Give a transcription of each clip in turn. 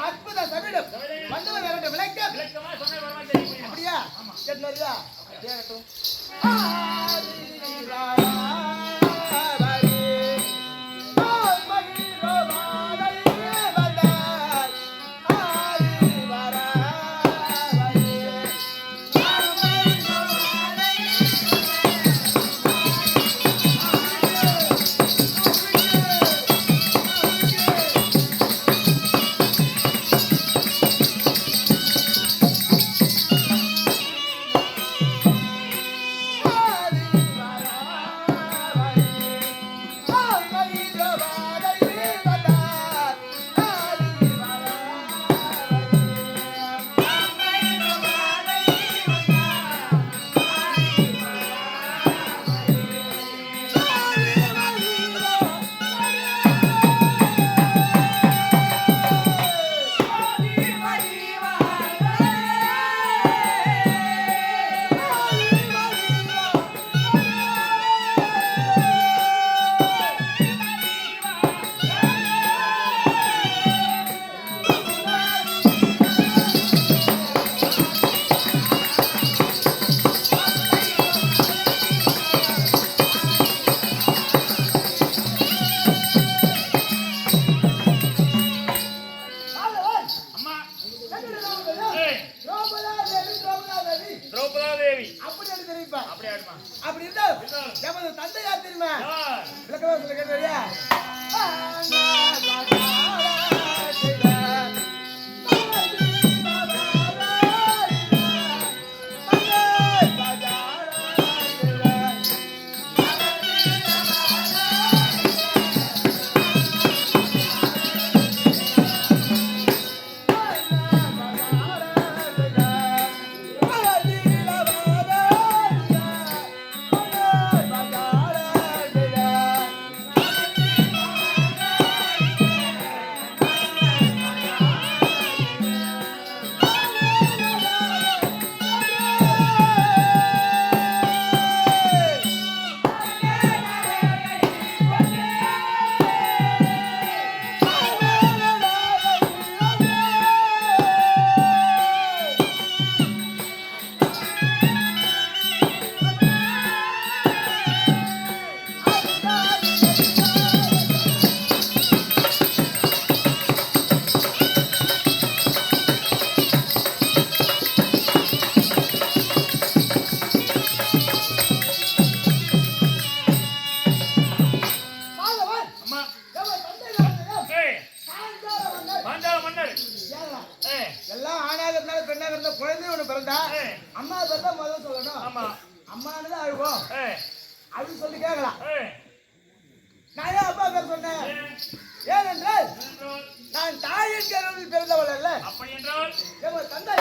அற்புத சமிடம் மன்னவர் இரண்டு விளக்கம்? அப்படியா கேட்கட்டும் நான் தாயின் கருவில் பிறந்தவள் அல்ல. அப்படி என்றால் எங்கள் தந்தை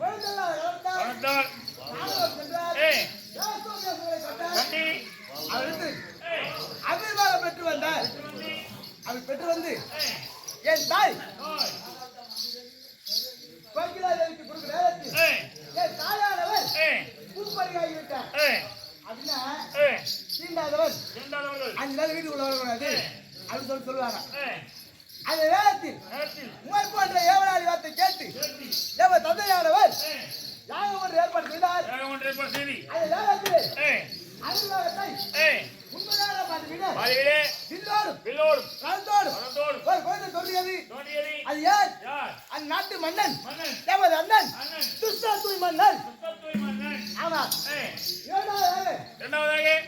வளர்ந்தார். வளர்ந்தால் ராணுவம் சென்றார். அடுத்து பெற்று வந்தார். அவர் பெற்று வந்து என் தாய் கோகிலாதேவிக்கு கொடுக்கிற நேரத்தில் என் தாயானவர் ஏய் அப்படின்னா தீண்டாதவர் நாள் வீட்டுக்குள்ள வரக்கூடாது. அப்படின்னு சொல்லி சொல்லுவாங்க நாட்டு மன்னன். தேவத அண்ணன். மன்னன். ஆமா இரண்டாவதாக.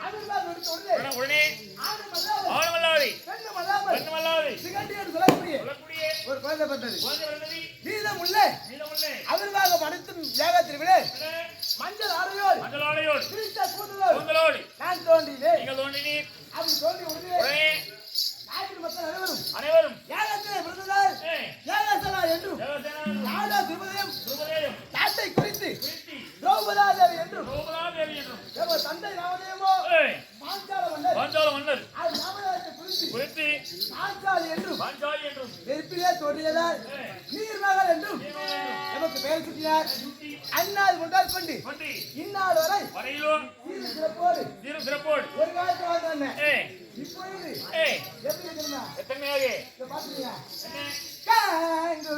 உடனே. ஆணும் அல்லாமல் ஆணவல்லாதி பெண்ணும் அல்லாமல் பெண்ணுமல்லாதி. சிகண்டி என்று சொல்லக்கூடிய. ஒரு குழந்தை பிறந்தது. நீதம் உள்ள யாகத்தில் விட மஞ்சள் ஆடையோடு. மஞ்சள் ஆடையோடு. கூந்தலோடு. கூந்தலோடு. நான் தோன்றினேன். நீங்கள் தோன்றினீர். அப்படி தோன்றி உடனே நாட்டின் மக்கள் அனைவரும் அனைவரும். யாகத்திலே பிறந்ததால் என்றும் துருபதேயம் நாட்டை குறித்து குறித்தி. திரௌபதாதேவி என்றும் தந்தை ராமதேவோ பாஞ்சால மன்னர். பாஞ்சால மன்னர். அது ராமதாசை குறித்து குறித்தி பாஞ்சாலி என்றும் பாஞ்சாலி என்றும். நெருப்பிலே தோன்றியதால் என்றும் எமக்கு பெயர் சுட்டினார். அந்நாள் முதல் கொண்டு இந்நாள் வரை வரையிலும் சிறப்போடு. சிறு சிறப்போடு. ஒரு காலத்து வாழ்ந்தாங்க ஏய் இப்பொழுது ஏய் எப்படி இதை பாத்தீங்களா என்ன? காங்கு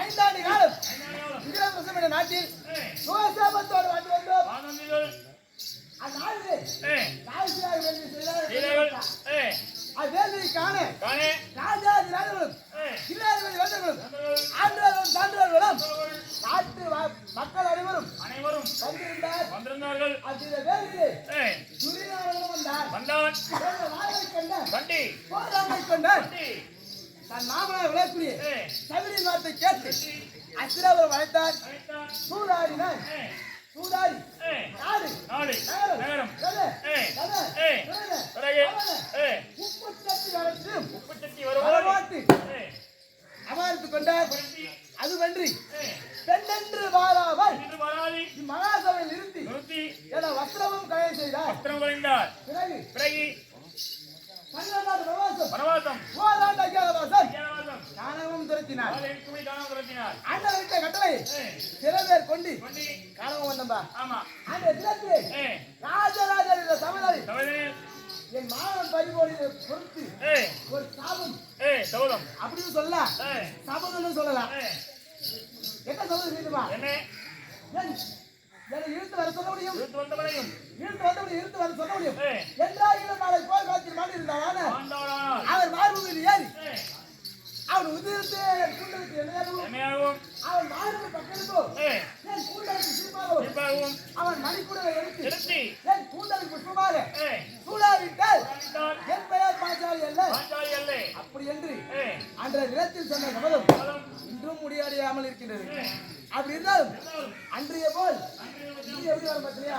ஐந்தாண்டு காலம் ஐநாளியாலும் விக்ரமசம் என்ற நாட்டில் சுகசாபத்தோடு வாழ்ந்து வந்தோம். மக்கள் அனைவரும் அனைவரும் வந்திருந்தார். வந்திருந்தார்கள். வந்தார். வாயை கண்ட போராமை கொண்டார். தன் மாமனார் ஏய் சகுனியின் வார்த்தை கேட்டு அழைத்தார் அழைத்தான் சூதாடினார். சூதாடி. நாடு. நகரம் நகரம் கதை, ஏய் கதை, ஏய் கதை, பிறகு? கதை, ஏய் உப்பு சட்டி வளர்த்தும். உப்பு சட்டி வருவோம் வரமாட்டு. ஏய் அமர்த்து கொண்டார். அதுவன்றி பெண்ணென்று வாராமல் இம்மகாசபையில் நிறுத்தி. என வஸ்திரமும் கலை செய்தார். ஆமா. அந்த ராஜராஜர் என்ற சமதாரி என் மாணவன் பறிபோடிய பொறுத்து ஒரு சாபம். அப்படின்னு ஏய் சபதம்னு சொல்லலாம் என்ன சொல்றது தெரியுமா? என்ன? என் என்னை இழுத்து வர சொல்ல முடியும்? இழுத்து வந்தவனையும் இழுத்து வந்த முடியும் இழுத்து வர சொல்ல முடியும். ஏய் என்றாயிரம் நாளை போய் காலத்தில் மாட்டி ஆண்டவனானால் அவர் மார்புமில் ஏறி அவன் உதிர்த்து என் கூண்டலுக்கு எண்ணெயாகவும் என்னையாகவும். அவன் மார்பு கூண்டலுக்கு அவன் மணிக்கூடலை எடுத்து என் கூண்டலுக்கு புஷ்பமாக சூடாவிட்டால் என் பெயர் பாஞ்சாலி அல்ல. அப்படி என்று அன்றைய நிலத்தில் சொன்ன சபதம் இன்றும் முடிவடையாமல் இருக்கின்றது. அப்படி இருந்தாலும் அன்றைய போல் எப்படி வரும் பார்த்தியா?